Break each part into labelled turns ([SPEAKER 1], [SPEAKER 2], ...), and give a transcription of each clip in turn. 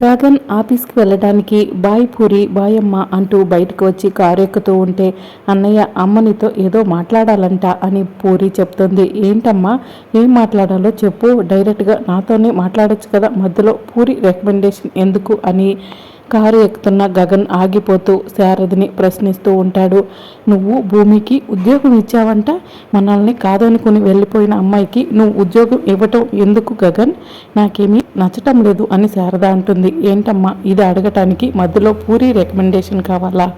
[SPEAKER 1] Rhagon ఆఫీస్కి వెళ్ళడానికి bye puri bye అంటూ బయటకు వచ్చి కారు ఎక్కుతూ ఉంటే అన్నయ్య అమ్మనితో ఏదో మాట్లాడాలంట అని పూరి చెప్తుంది. ఏంటమ్మా? ఏం మాట్లాడాలో చెప్పు. డైరెక్ట్గా నాతోనే మాట్లాడొచ్చు కదా? మధ్యలో పూరి రికమెండేషన్ ఎందుకు అని కారు ఎక్కుతున్న గగన్ ఆగిపోతూ శారదిని ప్రశ్నిస్తూ ఉంటాడు. నువ్వు భూమికి ఉద్యోగం ఇచ్చావంట? మనల్ని కాదనుకుని వెళ్ళిపోయిన అమ్మాయికి నువ్వు ఉద్యోగం ఇవ్వటం ఎందుకు గగన్? నాకేమీ నచ్చటం లేదు అని శారద అంటుంది. ఏంటమ్మా? ఇది అడగటానికి మధ్యలో పూరి రికమెండేషన్ కావాలా?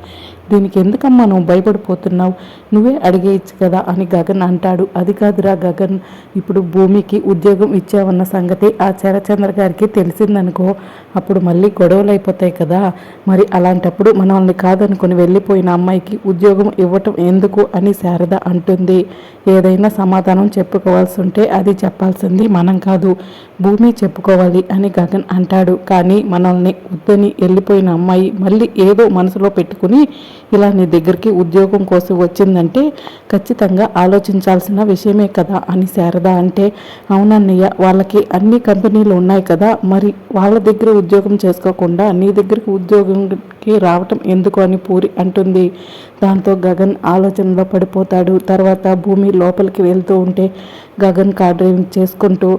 [SPEAKER 1] దీనికి ఎందుకమ్మా నువ్వు భయపడిపోతున్నావు? నువ్వే అడిగేయచ్చు కదా అని గగన్ అంటాడు. అది కాదురా గగన్ ఇప్పుడు భూమికి ఉద్యోగం ఇచ్చావన్న సంగతి ఆ చరచంద్ర గారికి తెలిసిందనుకో అప్పుడు మళ్ళీ గొడవలు అయిపోతాయి కదా. మరి అలాంటప్పుడు మనల్ని కాదనుకుని వెళ్ళిపోయిన అమ్మాయికి ఉద్యోగం ఇవ్వటం ఎందుకు అని శారద అంటుంది. ఏదైనా సమాధానం చెప్పుకోవాల్సి ఉంటే అది చెప్పాల్సింది మనం కాదు. భూమి చెప్పుకోవాలి అని గగన్ అంటాడు. కానీ మనల్ని వద్దని వెళ్ళిపోయిన అమ్మాయి మళ్ళీ ఏదో మనసులో పెట్టుకుని ఇలా నీ దగ్గరికి ఉద్యోగం కోసం వచ్చిందంటే ఖచ్చితంగా ఆలోచించాల్సిన విషయమే కదా అని శారద అంటే. అవునన్నయ్య వాళ్ళకి అన్ని కంపెనీలు ఉన్నాయి కదా. మరి వాళ్ళ దగ్గర ఉద్యోగం చేసుకోకుండా నీ దగ్గరికి ఉద్యోగం కి రావటం ఎందుకు అని పూరి అంటుంది. దాంతో గగన్ ఆలోచనలో పడిపోతాడు. తర్వాత భూమి లోపలికి వెళ్తూ ఉంటే గగన్ కార్ డ్రైవింగ్ చేసుకుంటూ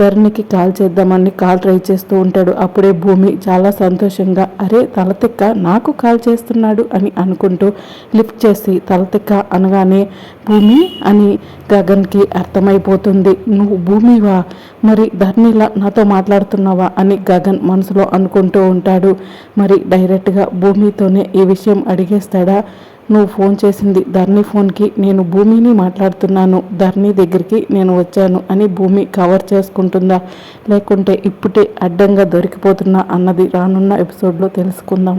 [SPEAKER 1] ధరణికి కాల్ చేద్దామని కాల్ ట్రై చేస్తూ ఉంటాడు. అప్పుడే భూమి చాలా సంతోషంగా అరే తలతిక్క నాకు కాల్ చేస్తున్నాడు అని అనుకుంటూ లిఫ్ట్ చేసి తలతిక్క అనగానే భూమి అని గగన్కి అర్థమైపోతుంది. నువ్వు భూమివా? మరి ధర్నిలా నాతో మాట్లాడుతున్నావా? అని గగన్ మనసులో అనుకుంటూ ఉంటాడు. మరి డైరెక్ట్గా భూమితోనే ఈ విషయం అడిగేస్తాడా? నువ్వు ఫోన్ చేసింది ధర్ని ఫోన్కి నేను భూమిని మాట్లాడుతున్నాను ధర్ని దగ్గరికి నేను వచ్చాను అని భూమి కవర్ చేసుకుంటుందా? లేకుంటే ఇప్పుడే అడ్డంగా దొరికిపోతున్నా అన్నది రానున్న ఎపిసోడ్లో తెలుసుకుందాం.